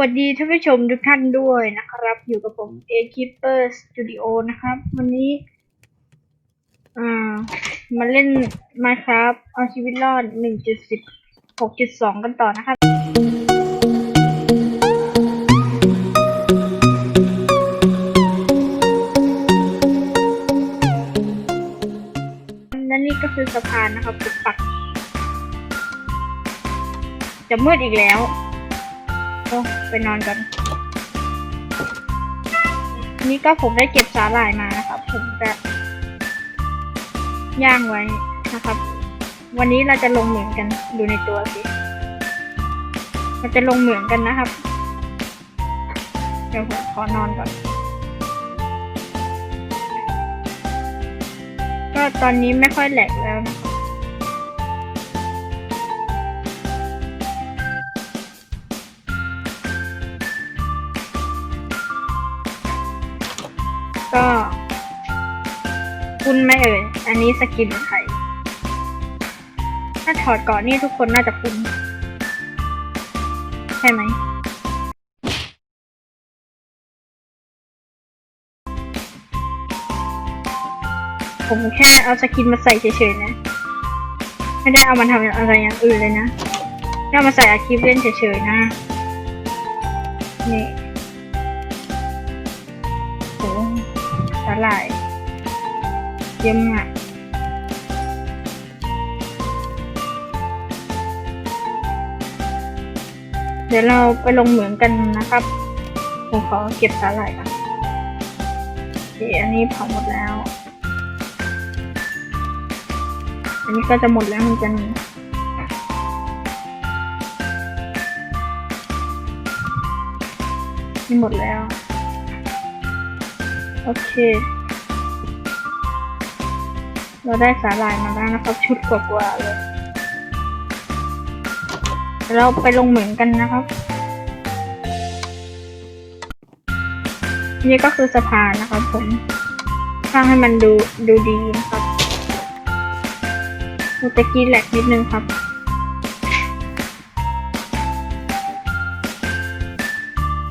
วัสดีท่านผู้ชมทุกท่านด้วยนะครับ อยู่กับผม A Keeper Studio นะครับ วันนี้ อ่า มาเล่น Minecraft เอาชีวิตรอด 1.16.2 กันต่อนะครับ และนี่ก็คือสะพานนะครับปัก จะมืดอีกแล้ว ไปนอนกัน นี่ก็ผมได้เก็บสาหร่ายมานะครับ ผมจะย่างไว้นะครับ วันนี้เราจะลงเหมือนกันดูในตัวสิเราจะลงเหมือนกันนะครับ เดี๋ยวผมขอนอนก่อน ก็ตอนนี้ไม่ค่อยแหลกแล้วนะครับ คุณไหม่เอ่ย อันนี้สกินใคร ถ้าถอดก่อนนี่ทุกคนน่าจะคุ้นใช่ไหม ผมแค่เอาสกินมาใส่เฉยๆนะ ไม่ได้เอามาทำอะไรอย่างอื่นเลยนะแค่เอามาใส่อาคลิปเล่นเฉยๆนะ นี่โอ้สาหร่าย เยี่ยมมากเดี๋ยวเราไปลงเหมืองกันนะครับผมขอเก็บสาหร่ายก่อนโอเคอันนี้เผาหมดแล้ว อันนี้ก็จะหมดแล้วเหมือนกันนี่หมดแล้ว โอเค เราได้สาหร่ายมาแล้วนะครับ ชุดกว่าๆเลย เราไปลงเหมืองกันนะครับนี่ก็คือสะพานนะครับผมสร้างให้มันดูดูดีนะครับเมื่อกี้แหลกนิดนึงครับ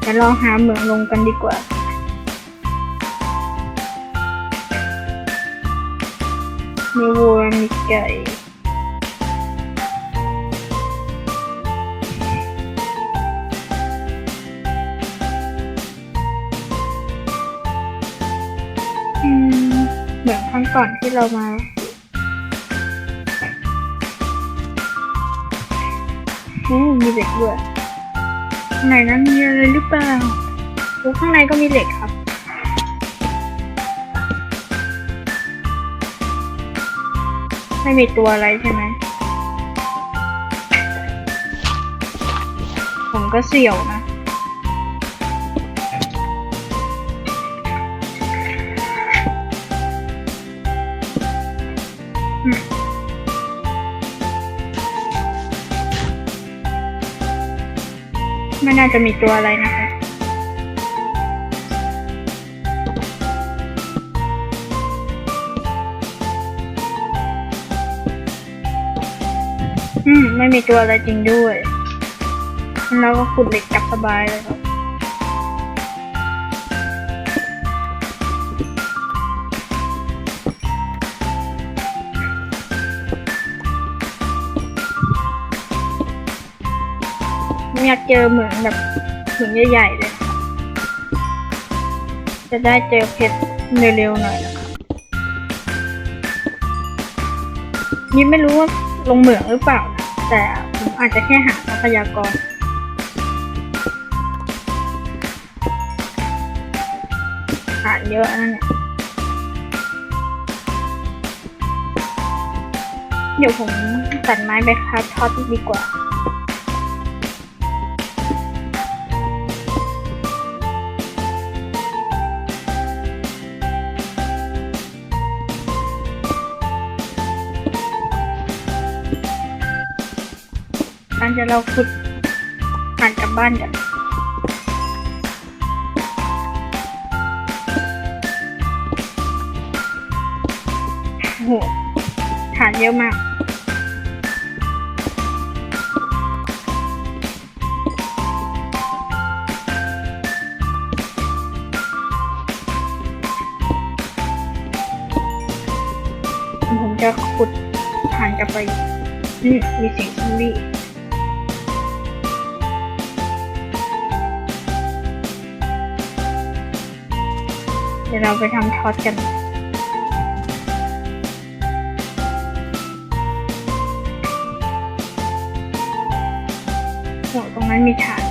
เดี๋ยวเราหาเหมืองลงกันดีกว่า มีวัวมีไก่เหมือนครั้งก่อนที่เรามาอืมมีเหล็กด้วยข้างในนั้นมีอะไรหรือเปล่าโอ้ข้างในก็มีเหล็ก ไม่มีตัวอะไรใช่ไหม ผมก็เสี่ยวนะ ไม่น่าจะมีตัวอะไรนะคะ อืม ไม่มีตัวอะไรจริงด้วยงั้นเราก็ขุดเหล็กกลับสบายเลยครับอยากเจอเหมืองแบบเหมืองใหญ่ๆเลยครับจะได้เจอเพชรเร็วๆหน่อยนะครับนี่ไม่รู้ว่า ลงเหมืองหรือเปล่านะแต่ผมอาจจะแค่หาทรัพยากรหาเยอะนั่นเนี่ยเดี๋ยวผมตัดไม้ไปคราฟท็อตดีกว่า เดี๋ยวเราขุดผ่านกลับบ้านกันโหฐานเยอะมากผมจะขุดผ่านกลับไป นี่มีเสียงซอมบี้ ยวเราไปทำทอดกัน หัวตรงนั้นมีฐาน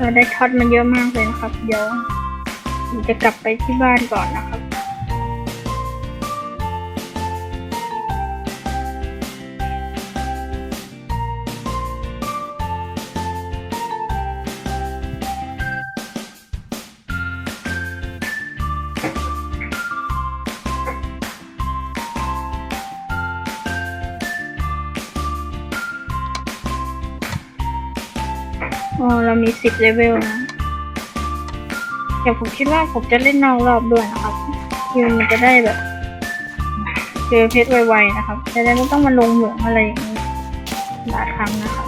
เราได้ท็อตมันเยอะมากเลยนะครับ เดี๋ยวจะกลับไปที่บ้านก่อนนะครับ อเรามีสิบเลเวลนะเดี๋ยวผมคิดว่าผมจะเล่นนอกรอบด้วยนะครับคือมันจะได้แบบเจอเพชรไวๆนะครับจะได้ไม่ต้องมาลงเหมืองอะไรอย่างนี้หลายครั้งนะครับ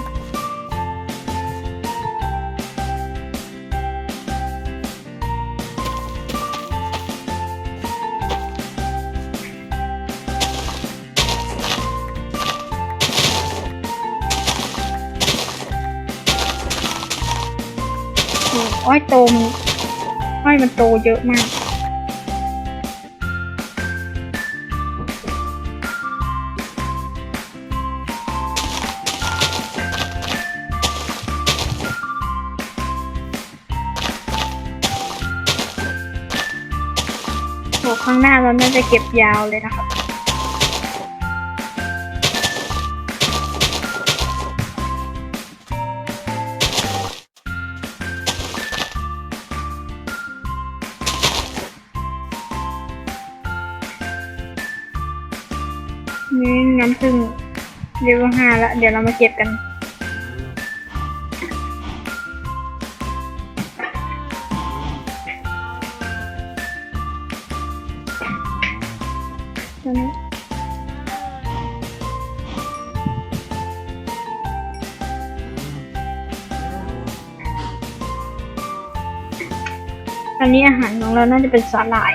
อ้อ้อยโตมอ้อยมันโตเยอะมากโอ้ข้างหน้าเราน่าจะเก็บยาวเลยนะครับ นี่น้ำผึ้งเลเวลห้าล้วเดี๋ยวเรามาเก็บกันตัวนี้อันนี้อาหารของเราน่าจะเป็นสาหร่าย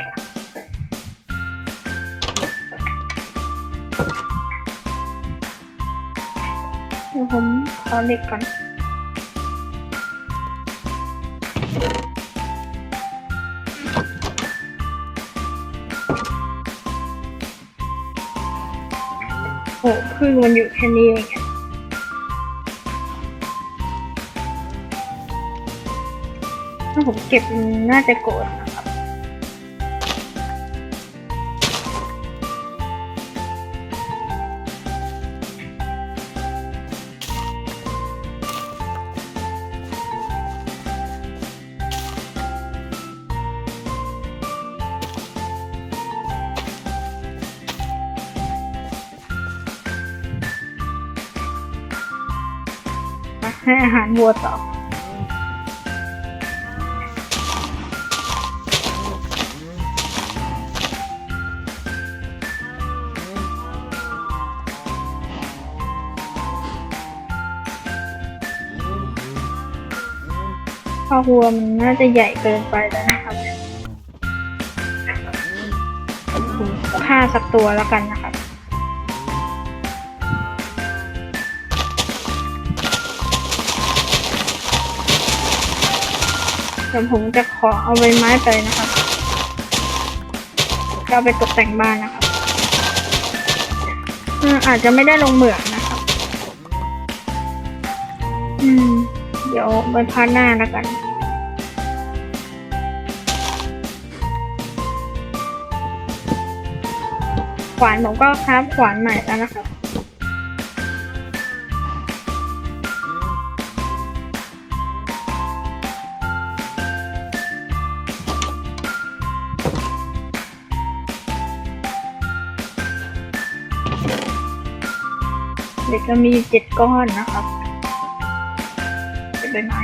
ผมขอเหล็กก่อนโอ้พึ่งมันอยู่แค่นี้เองถ้าผมเก็บน่าจะโกรธ ให้อาหารวัวต่อข้าวัวมันน่าจะใหญ่เกินไปแล้วนะครับผมฆ่าสักตัวแล้วกันนะครับ ดี๋ยวผมจะขอเอาใบไม้ไปนะครับก็เอาไปตกแต่งบ้านนะครับอืมอาจจะไม่ได้ลงเหมืองนะครับ อืม เดี๋ยวไปพาร์ทหน้าแล้วกันขวานผมก็ครับขวานใหม่แล้วนะครับ จะมีเจ็ดก้อนนะครับเป็นใบไม้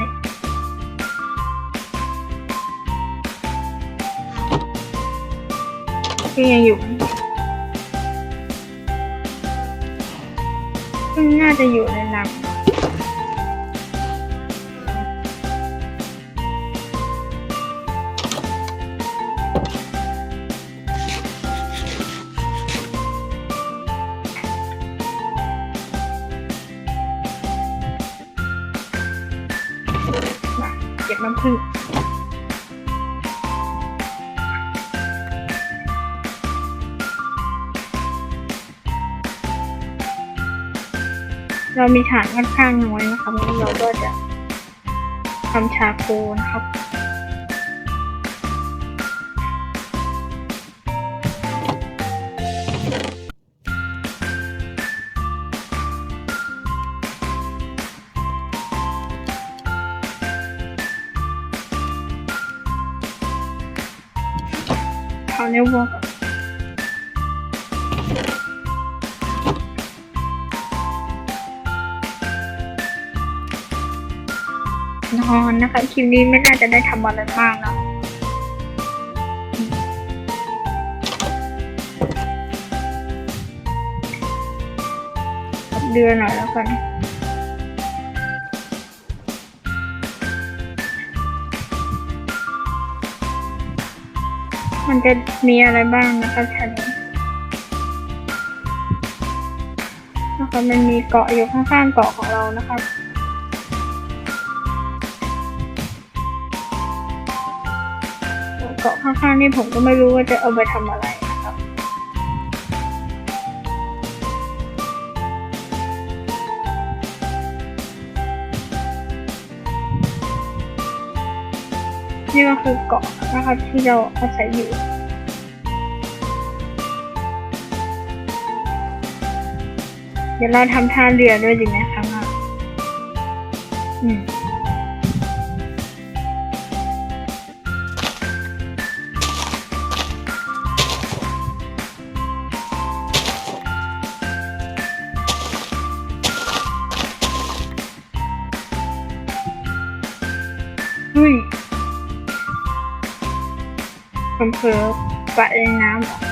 ก็ยังอยู่ซึ่งน่าจะอยู่ในน้ำ จากน้ำผึ้งเรามีฐานค่อนข้างน้อยนะครับเราก็จะทำชาโคนะครับ เอาเนื้อวัวก่อนนอนนะคะคลิปนี้ไม่น่าจะได้ทำอะไรมากนะเดือนหน่อยแล้วกัน มันจะมีอะไรบ้างนะครับชั้นนี้นะครับมันมีเกาะอยู่ข้างๆเกาะของเรานะครับเกาะข้างๆนี่ผมก็ไม่รู้ว่าจะเอาไปทำอะไร นี่ก็คือเกาะนะครับที่เราอาศัยอยู่เดี๋ยวเราทำท่าเรือด้วยดีไหมคะมาอืม เผลอปะในน้ำ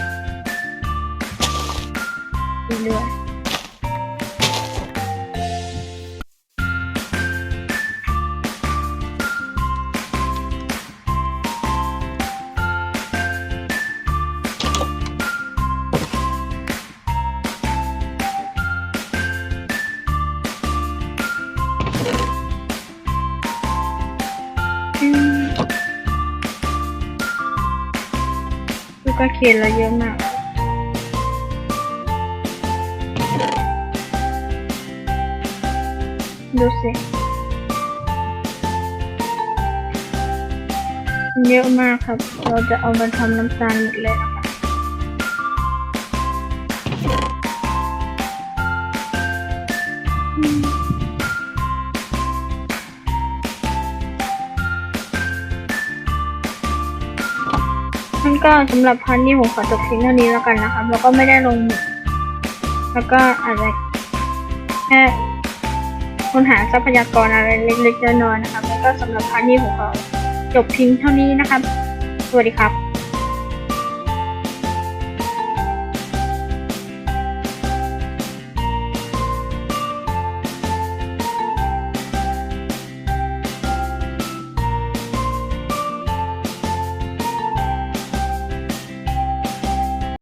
ก็เขียนเราเยอะมากดูสิเยอะมากครับ เราจะเอามาทำน้ำตาลหมดเลยนะคะ ก็สำหรับพันนี้ผมขอจบเพียงเท่านี้แล้วกันนะครับ แล้วก็ไม่ได้ลง แล้วก็อาจจะแค่ค้นหาทรัพยากรอะไรเล็กๆน้อยๆนะครับ แล้วก็สำหรับพันนี้ผมขอจบเพียงเท่านี้นะครับ สวัสดีครับ